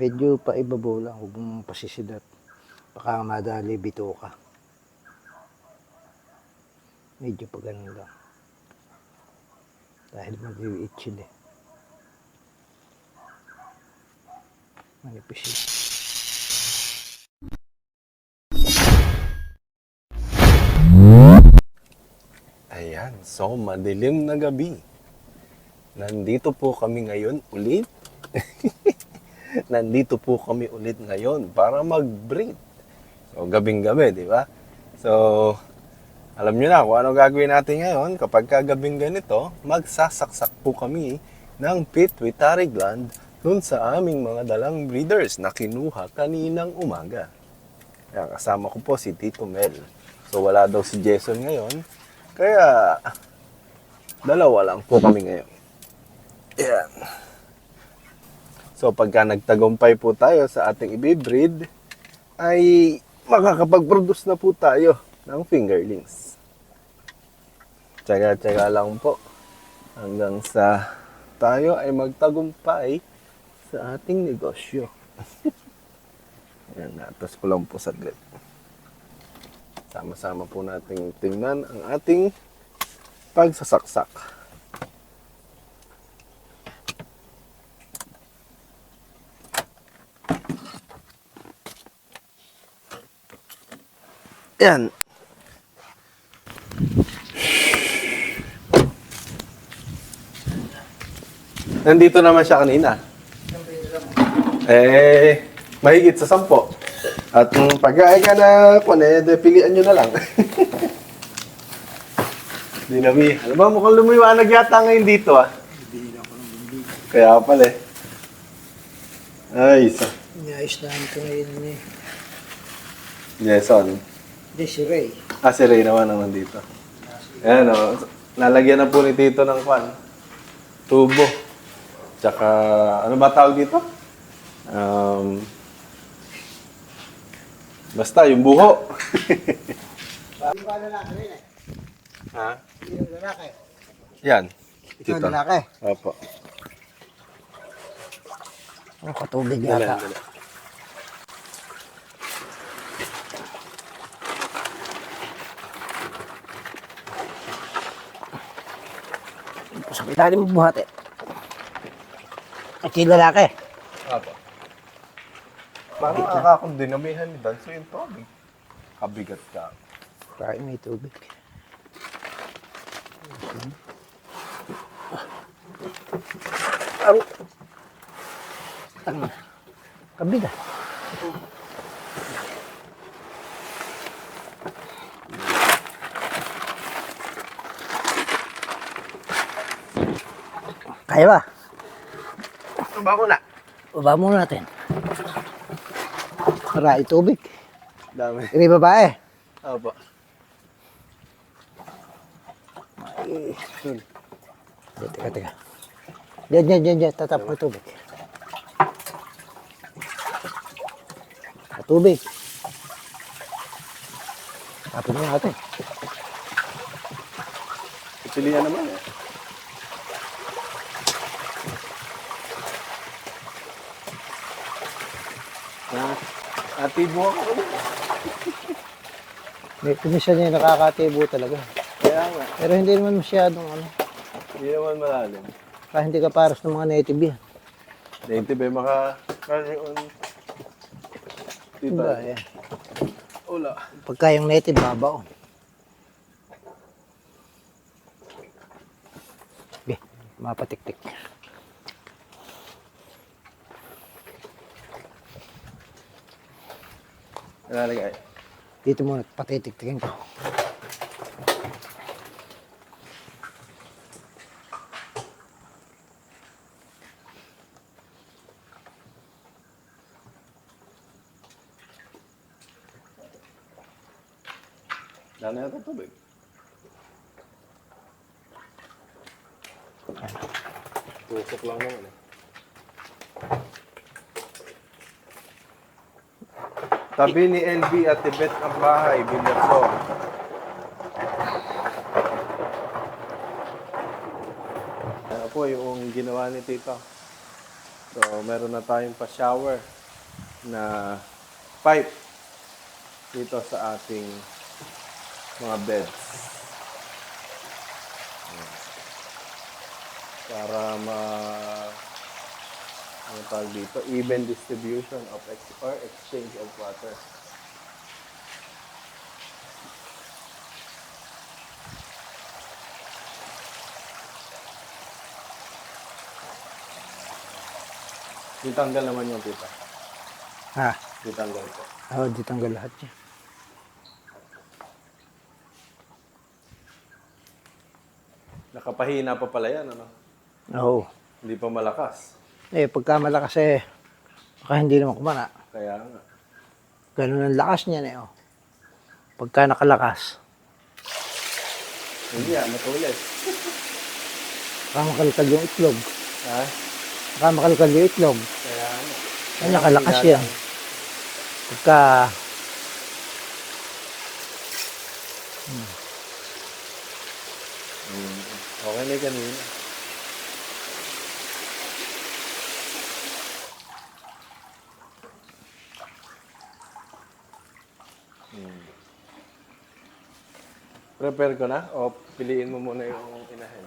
Medyo pa ibabaw lang, huwag mong pasisidat. Baka madali bito ka. Medyo pa ganun lang. Dahil mag-i-itchin eh. Manipis yun. Ayan, so madilim na gabi. Nandito po kami ngayon ulit. Nandito po kami ulit ngayon para mag-breed. So, gabing-gabi, di ba? So, alam nyo na kung ano gagawin natin ngayon. Kapag kagabing ganito, magsasaksak po kami ng pituitary gland dun sa aming mga dalang breeders na kinuha kaninang umaga. Ayan, kasama ko po si Tito Mel. So, wala daw si Jason ngayon. Kaya, dalawa lang po kami ngayon. Ayan. So, pagka nagtagumpay po tayo sa ating ibibreed, ay makakapag-produce na po tayo ng fingerlings. Tsaga-tsaga lang po hanggang sa tayo ay magtagumpay sa ating negosyo. Ayan, natas ko lang po saglit. Sama-sama po nating tingnan ang ating pagsasaksak. Yan. Nandito naman siya kanina. Eh, mahigit sa sampo. At kung pag-aay ka na, kung eh, de, pilian nyo na lang. Hindi na, Mi. Alam mo, mukhang lumiwanag yata ngayon dito, ah. Kaya pala, eh. Ay, isa. Inaayos-dahan ko ngayon eh. Jason. Hindi, si Ray. Ah, si Ray naman naman dito. Ayan, o. Lalagyan na po ni Tito ng kwan. Tubo. Tsaka, ano ba tawag dito? Um, basta, yung buho. Hindi ba lalaki rin eh? ha? Yung lalaki. Yan. Ikaw Tito. lalaki. Opo. Ang katubig Dali, yata. dali. Sa ilalim mo buhat eh. At yung lalaki. Opo. Parang akakong dinamihan ni Dan. So, yung tubig. Kabigat ka. Kain may tubig. Ang... Ang... Kabida. Kaya ba? Ano ba muna? Baba muna natin. Para tubig. Dami. Ini babae. Opo. Teka, teka. Diyan, diyan, diyan, diyan. Tatap mo tubig. Tubig. Tapos mo natin. Pilihan naman eh. Na, atibo ako. May kumisa niya nakakatibo talaga. Kaya nga, Pero hindi naman masyadong ano. hindi naman malalim. Kaya hindi ka paras ng mga native yan. Native eh, maka... Kasi on... Dito. Diba? Yan. Ula. Pagka yung native, babaon. Okay, mapatiktik. Nalalagay. Dito muna, patitiktikin ko. Dami na ito tubig. Tusok lang naman eh. Tabi ni LB at Tibet ang bahay, Binderson. Ano po yung ginawa ni Tito? So, meron na tayong pa-shower na pipe dito sa ating mga beds. Para ma ano tawag dito, even distribution of ex- or exchange of water. Ditanggal naman yung tita. Ha? Ditanggal po. Oo, di tanggal lahat yan. Nakapahina pa pala yan, ano? Oo. Hindi pa malakas. Eh, pagka malakas eh, baka hindi naman kumana. Kaya nga. Ganun ang lakas niyan eh. Oh. Pagka nakalakas, Hindi ah, matulis. baka makalkal yung itlog. Ha? Baka makalkal yung itlog. Kaya nga. Ay, nakalakas yan. Pagka, Mm. Okay na yung Prepare ko na? O piliin mo muna yung inahin?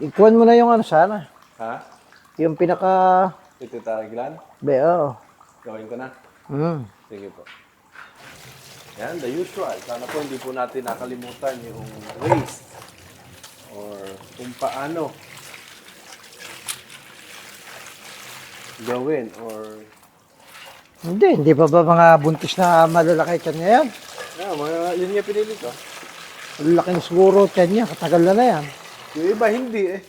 ikuhan mo na yung ano sana. Ha? Yung pinaka, Ito taraglan? be, oo. Gawin ko na? Mm. Sige po. Yan, the usual. Sana po hindi po natin nakalimutan yung waste or kung paano gawin or Hindi, hindi pa ba mga buntis na malalaki tiyan niya yan? Yeah, mga, yun nga pinili ko. Malalaki na siguro tiyan niya, katagal na na yan. Yung iba hindi eh.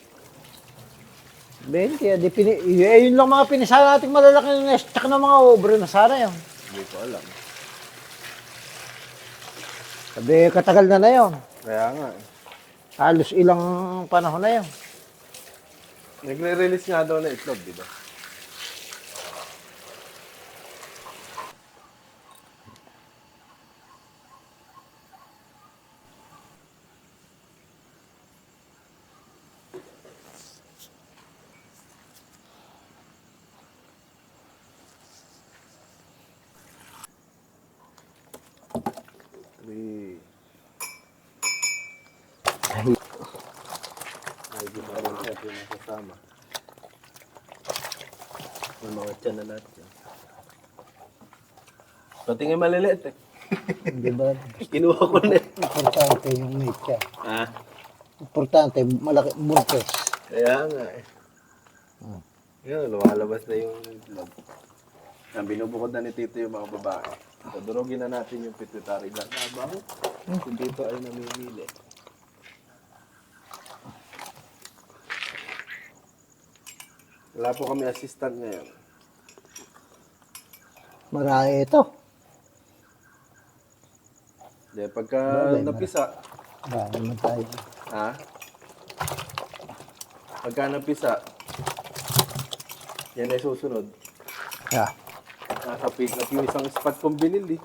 20, di pini, eh, yun lang mga pinisa natin malalaki na nest, tsaka ng mga obre na sana yun. Hindi ko alam. Sabi, katagal na na yun. Kaya nga eh. Halos ilang panahon na yun. Nagre-release nga daw na itlog, di ba? Three. Ay, Ay, di ba naman natin yung kasama? May mga tiyan na yan. Pati nga maliliit eh. di ba? Kinuha ko na eh. Importante yung siya. Ah, Importante, malaki, buntis. kaya nga eh. Yan, lumalabas na yung itlog. Yan, binubukod na ni Tito yung mga babae. Dadurogin na natin yung pituitary gland. Habang si Tito ay namimili. Wala po kami assistant ngayon. Marami ito. Di, pagka Bagay, napisa, Marami naman tayo. ha? Pagka napisa, yan ay susunod. Yeah. Nasa pick up yung isang spot kong binili.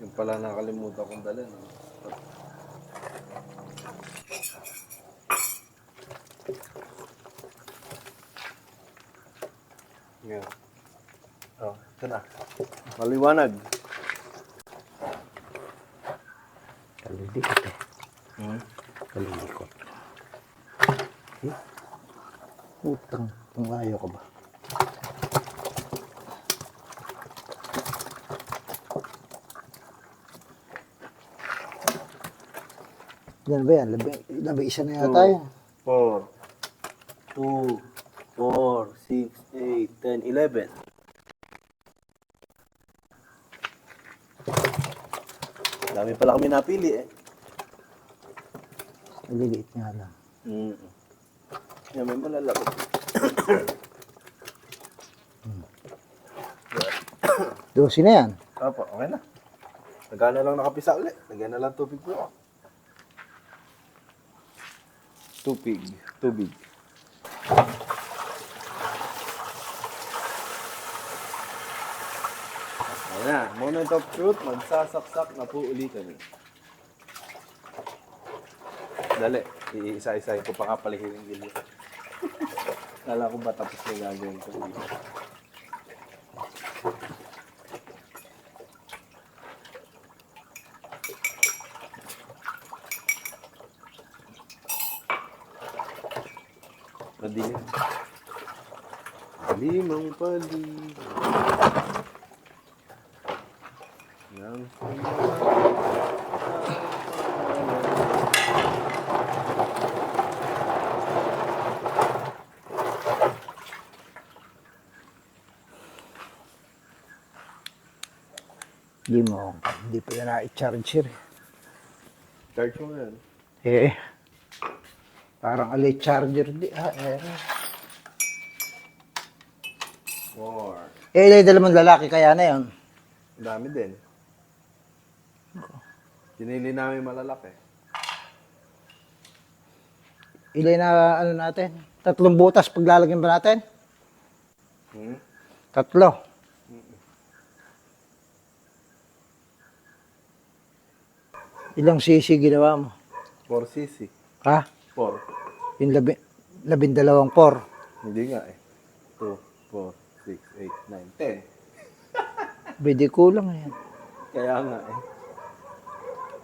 Yung pala nakalimutan kong dala. No? Yeah. Oh, ito na. Maliwanag. Kalilikot eh. Hmm? Kalilikot. Eh? Utang, kung ayaw ka ba? Yan ba yan? Labi, labi isa na yata yan. 4, 2, 4, 6, 8, 10, 11. Dami pala kami napili eh. Maliliit nga lang. Mm. Yan, may malalaki. Dosi na yan. Opo, okay na. Nagana lang nakapisa ulit. Lagyan na lang tubig po. Tubig. Tubig. Ayan, moment of truth, magsasaksak na po uli kami. Dali, iisa-isahin ko pa nga palihin yung gilyo. Kala ko ba tapos na gagawin ko dito. Madilim. Limang pali. Nang Hindi mo, hindi pa yan na-charger. Charge mo yan. Eh, parang alay charger di. Ah, eh. Four. Eh, ilay dalawang lalaki kaya na yun. Ang dami din. Pinili namin malalaki. Ilay na ano natin? Tatlong butas paglalagyan ba natin? Hmm? Tatlo. Ilang sisi ginawa mo? 4 cc. Ha? 4. Yung labi, labindalawang por. Hindi nga eh. 2, 4, 6, 8, 9, 10. Pwede kulang yan. Kaya nga eh.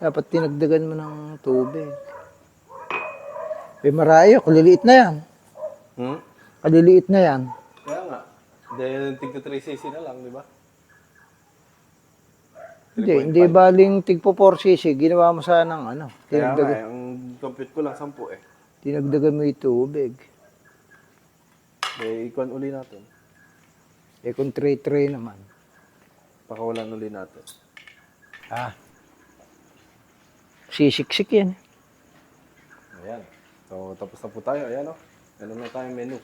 Dapat tinagdagan mo ng tubig. Eh, marayo, kaliliit na yan. Hmm? Kaliliit na yan. Kaya nga. Dahil tigto 3 cc na lang, di ba? Hindi, 3.5. hindi baling tigpo 4 cc. Ginawa mo sana ng ano. Kaya nga Tinagdagan, eh. Ang compute ko lang 10 eh. tinagdagan mo yung tubig. Eh, ikuan uli natin. Eh, kung 3-3 naman. Pakawalan uli natin. Ah. Sisiksik yan. Ayan. So, tapos na po tayo. Ayan o. Ano na tayong menu.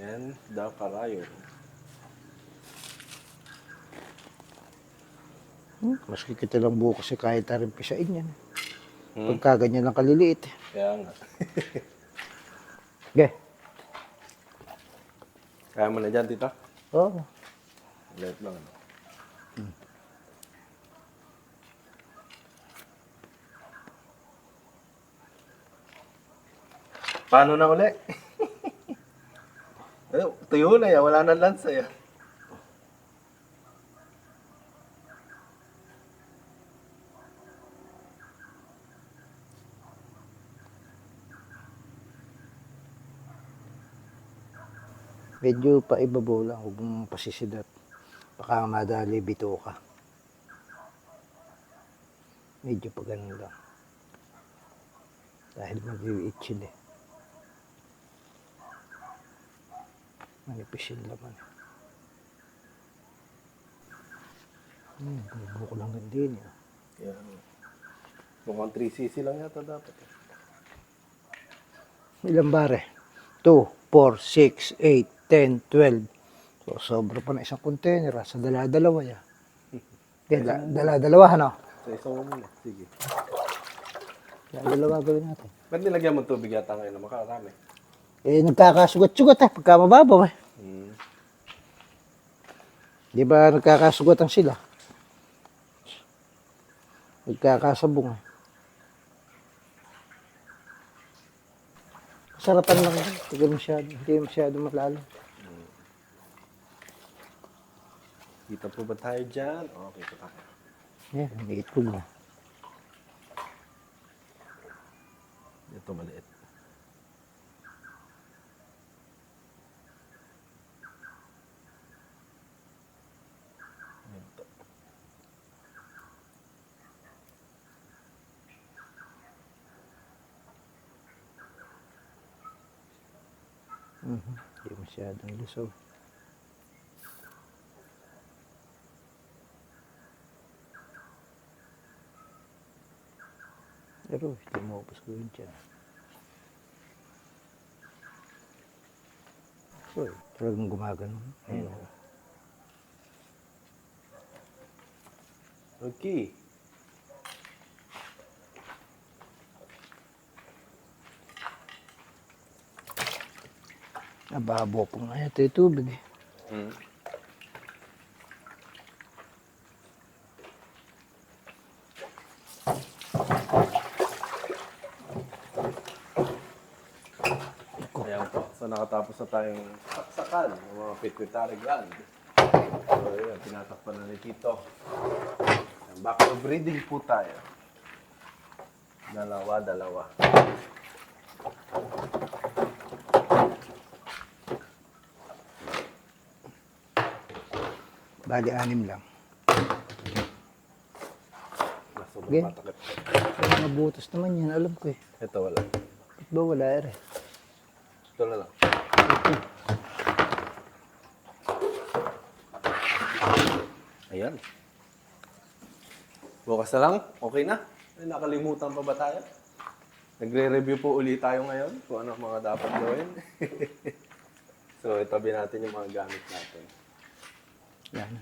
Yan, the karayo. Hmm, maski kita lang bukas eh, kahit na rin pisain yan. Hmm. Pagka ganyan lang kaliliit. Kaya nga. Okay. Kaya mo na dyan, tita? Oo. Light lang. Ano? Paano na uli? eh, tuyo na yan. Wala na lansa yan. Medyo pa ibabaw lang. Huwag mong pasisidat. Baka madali bito ka. Medyo pa ganun lang. Dahil mag-i-itchin eh. Manipis yung laman. Hmm, buko lang din eh. Kaya, mukhang 3cc lang yata dapat. eh. Ilang bare? 2, 4, 6, 8, 10, 12. So, sobra pa na isang container ah, sa dala-dalawa ya. Dala-dalawa ano? Sa isang mo muna. Sige. Dala-dalawa gawin natin. Ba't nilagyan mo tubig yata ngayon na makarami? Eh, nagkakasugat-sugat eh, pagka mababaw eh. Hmm. Di ba nagkakasugatan sila? Nagkakasabong eh. Sarapan lang. Hindi masyado, hindi masyado malalim. Kita po ba tayo dyan? Okay, ito tayo. Yan, maliit ko na. Ito maliit. Mhm. Hindi masyadong lusaw. Pero upos ko yun dyan. So, talagang gumagano. Ayun. oh. Okay. Nababo po nga ito yung tubig. eh. Hmm. So nakatapos na tayong saksakan ng mga pituitary gland. So yun, tinatakpan na ni Tito. Back to breeding po tayo. Dalawa, dalawa. Bali, anim lang. Nasa Okay. patakip. May mga butas naman yan, alam ko eh. Ito wala. Ba't ba wala eh? Ito na lang. Ayan. Bukas na lang? Okay na? Ay, nakalimutan pa ba tayo? Nagre-review po ulit tayo ngayon kung ano ang mga dapat gawin. so, itabi natin yung mga gamit natin. Yan.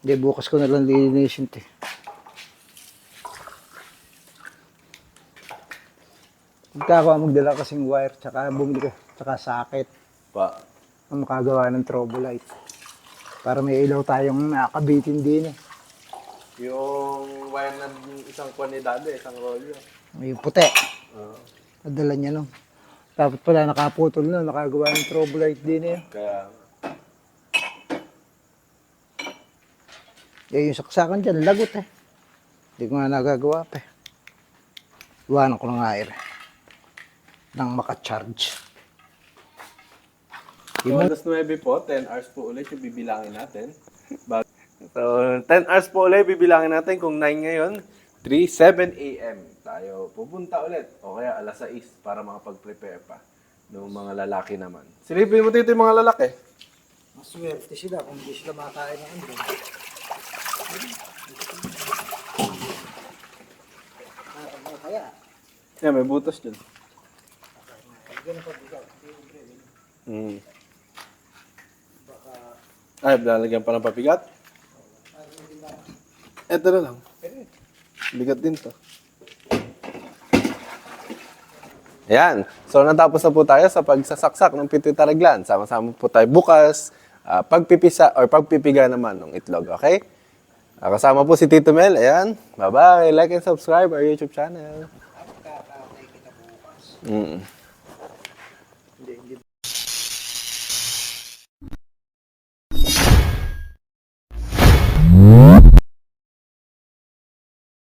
Hindi, bukas ko na lang lilinisin ito eh. Pagka ako magdala kasing wire, tsaka bumili ko, tsaka socket, Pa, ang makagawa ng trouble light. Para may ilaw tayong nakabitin din eh. yung wire na isang kwan ni Dade, isang rolyo. May puti. Oo. Nadala niya no. Dapat pala nakaputol na, nakagawa ng trouble light din eh. kaya, Eh, yung saksakan dyan, lagot eh. Hindi ko nga nagagawa pa eh. Iwanan ko na nga eh. Nang makacharge. So, alas 9 po, 10 hours po ulit yung bibilangin natin. Bag- so, 10 hours po ulit bibilangin natin kung 9 ngayon, 3, 7 a.m. tayo pupunta ulit. O kaya alas 6 para makapag-prepare pa ng mga lalaki naman. Silipin mo dito yung mga lalaki. Maswerte sila kung hindi sila makain ng. Ah, kaya, Yan, may butas dyan. Mm. Ay, lalagyan pa ng papigat? Eto na lang. Bigat din to. Ayan. So, natapos na po tayo sa pagsasaksak ng pituitary gland. Sama-sama po tayo bukas. ah, pagpipisa or pagpipiga naman ng itlog. Okay? Ah, kasama po si Tito Mel. Ayan. Bye-bye. Like and subscribe our YouTube channel. Mm.